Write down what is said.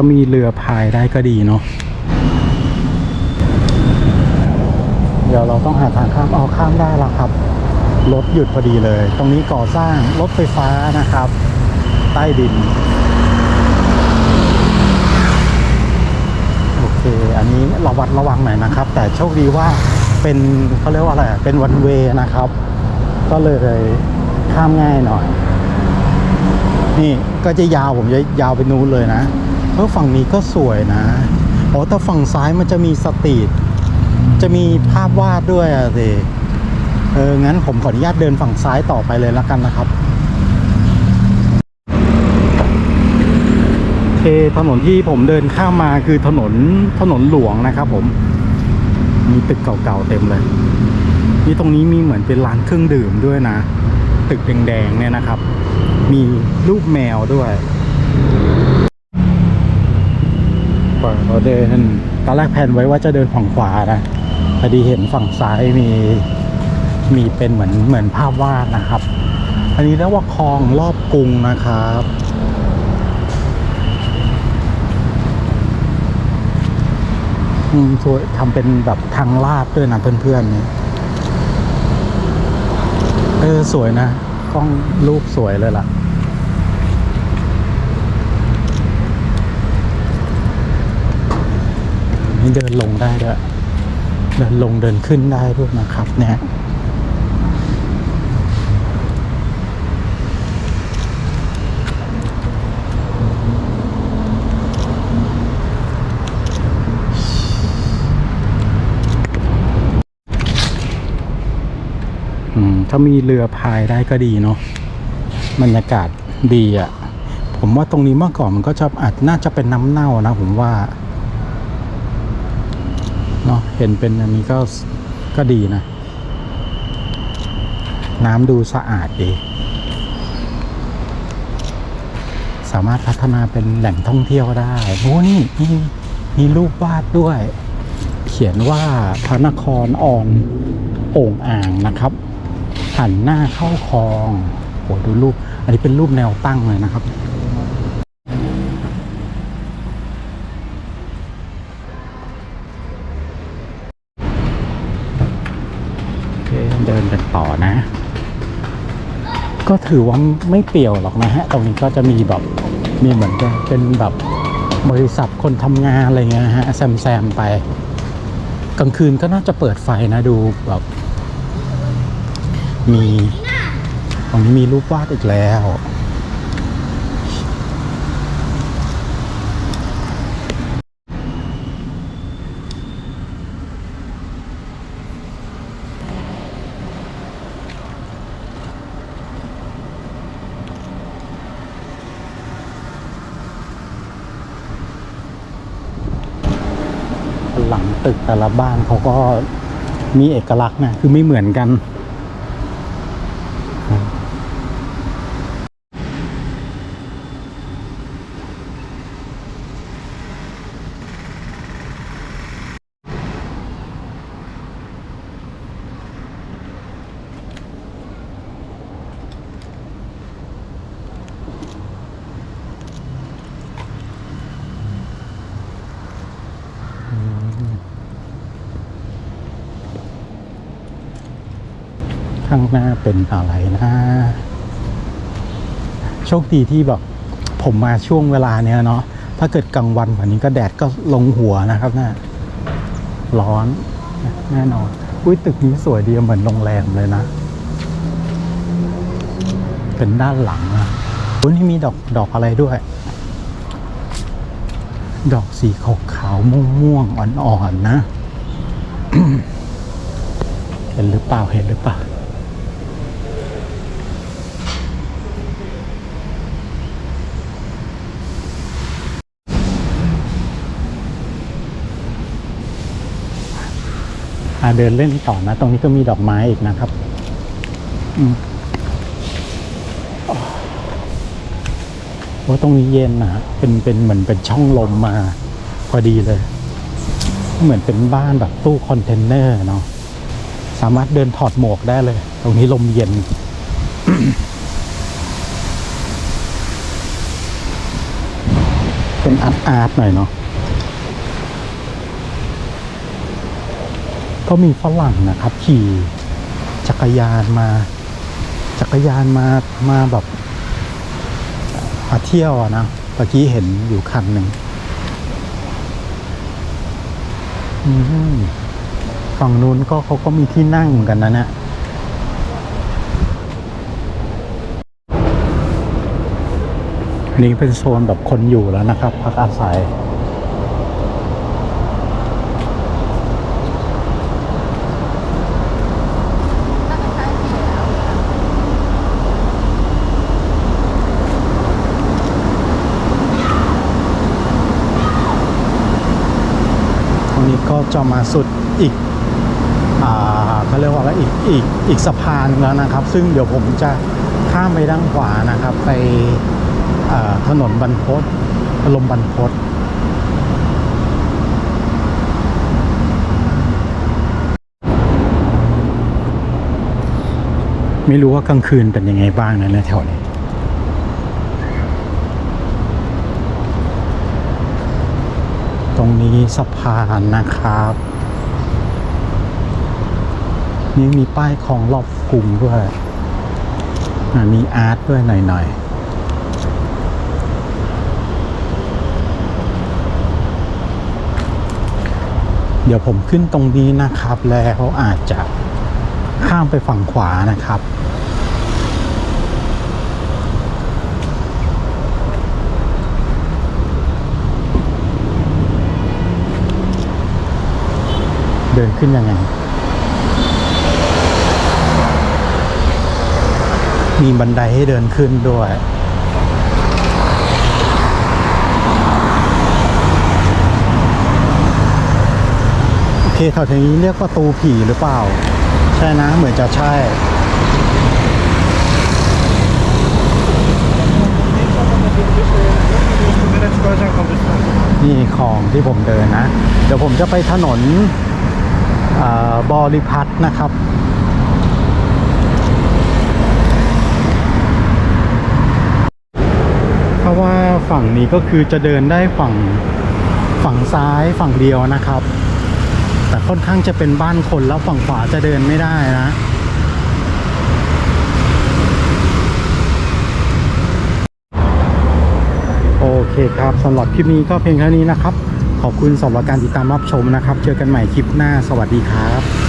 ถ้ามีเรือพายได้ก็ดีเนาะเดี๋ยวเราต้องหาทางข้ามเอาข้ามได้แล้วครับ รถหยุดพอดีเลย ตรงนี้ก่อสร้างรถไฟฟ้านะครับ ใต้ดิน โอเค อันนี้ระวัดระวังหน่อยนะครับ แต่โชคดีว่าเป็นเขาเรียกว่าอะไร เป็นวันเวนะครับ ก็เลยข้ามง่ายหน่อย นี่ก็จะยาวผมจะยาวไปนู้นเลยนะ เพราะฝั่งนี้ก็สวยนะโอ้แต่ฝั่งซ้ายมันจะมีสตรีทจะมีภาพวาดด้วยอะสิเอองั้นผมขออนุญาตเดินฝั่งซ้ายต่อไปเลยแล้วกันนะครับเคถนนที่ผมเดินข้ามมาคือถนนถนนหลวงนะครับ ผม มีตึกเก่าๆเต็มเลย นี่ตรงนี้มีเหมือนเป็นร้านเครื่องดื่มด้วยนะ ตึกแดงๆเนี่ยนะครับ มีรูปแมวด้วย่อยเราเดินตอนแรกแผนไว้ว่าจะเดินฝั่งขวานะพอดีเห็นฝั่งซ้ายมีมีเป็นเหมือนเหมือนภาพวาดนะครับ อันนี้เรียกว่าคลองรอบกรุงนะครับอืมสวยทำเป็นแบบทางลาดด้วยนะเพื่อนๆนี่เออสวยนะกล้องรูปสวยเลยล่ะ นี่เดินลงได้ด้วย เดินลงเดินขึ้นได้ด้วยนะครับ เนี่ยถ้ามีเรือพายได้ก็ดีเนาะบรรยากาศดีอะ่ะ ผมว่าตรงนี้เมื่อก่อนมันก็จะอาจน่าจะเป็นน้ำเน่านะผมว่า เห็นเป็นอันนี้ก็ก็ดีนะ น้ำดูสะอาดดี สามารถพัฒนาเป็นแหล่งท่องเที่ยวได้โอ้นี่มีมีรูปวาดด้วย เขียนว่าพระนครอ่อนโอ่งอ่างนะครับ หันหน้าเข้าคลองโหดูรูป อันนี้เป็นรูปแนวตั้งเลยนะครับ โอเค เดินกัน ต่อนะ ก็ถือว่าไม่เปี่ยวหรอกนะฮะ ตรงนี้ก็จะมีแบบมีเหมือนกันเป็นแบบบริษัทคนทำงานอะไรเงี้ยฮะแซมแซมๆไป กลางคืนก็น่าจะเปิดไฟนะดูแบบมีตรงนี้มีรูปวาดอีกแล้ว หลัง ตึกแต่ละบ้านเขาก็มีเอกลักษณ์นะคือไม่เหมือนกัน ข้างหน้าเป็นอะไรนะโชคดีที่แบบผมมาช่วงเวลาเนี้ยเนาะถ้าเกิดกลางวันกว่านี้ก็แดดก็ลงหัวนะครับนะ่ะร้อนแน่นอน อุ้ยตึกนี้สวยดีเหมือนโรงแรมเลยนะ เป็นด้านหลังอะอุ้ยนี่มีดอกดอกอะไรด้วย ดอกสีขาวขาวม่วงม่วงอ่อนๆนะเห็นหรือเปล่าเห็นหรือเปล่าาเดินเล่นต่อนะ ตรงนี้ก็มีดอกไม้อีกนะครับอืมว่าตรงนี้เย็นนะเป็นเป็นเหมือนเป็นช่องลมมา พอดีเลย เหมือนเป็นบ้านแบบตู้คอนเทนเนอร์เนาะสามารถเดินถอดหมวกได้เลย ตรงนี้ลมเย็นเคเป็นอาร์ตอาร์ตหน่อยเนาะ ก็มีฝรั่งนะครับ ขี่จักรยานมา จักรยานมามาแบบมาเที่ยวอะนะเมื่อกี้เห็นอยู่คันหนึ่งฝั่งนู้นก็เขาก็มีที่นั่งเหมือนกันนะเนี่ยนนี้เป็นโซนแบบคนอยู่แล้วนะครับ พักอาศัย จะมาสุดอีกเขาเรียกว่าอะไรอีกอีกอีกสะพานแล้วนะครับ ซึ่งเดี๋ยวผมจะข้ามไปด้านขวานะครับ ไปถนนบรรพตลมบรรพตไม่รู้ว่ากลางคืนเป็นยังไงบ้างนะแถวนี้ ตรง นี้สะพานนะครับ นี่มีป้ายของรอบกรุงด้วยมีอาร์ตด้วยหน่อยๆเดี๋ยวผมขึ้นตรงนี้นะครับแล้วอาจจะข้ามไปฝั่งขวานะครับ เดินขึ้นยังไง มีบันไดให้เดินขึ้นด้วยโอเคแถวนี้เรียกประตูผีหรือเปล่า ใช่นะ เหมือนจะใช่ นี่ของที่ผมเดินนะ เดี๋ยวผมจะไปถนน บริพัตรนะครับเพราะว่าฝั่งนี้ก็คือจะเดินได้ฝั่งฝั่งซ้ายฝั่งเดียวนะครับ แต่ค่อนข้างจะเป็นบ้านคนแล้วฝั่งขวาจะเดินไม่ได้นะโอเคครับสำหรับคลิปนี้ก็เพียงเท่านี้นะครับ ขอบคุณสำหรับการติดตามรับชมนะครับ เจอกันใหม่คลิปหน้าสวัสดีครับ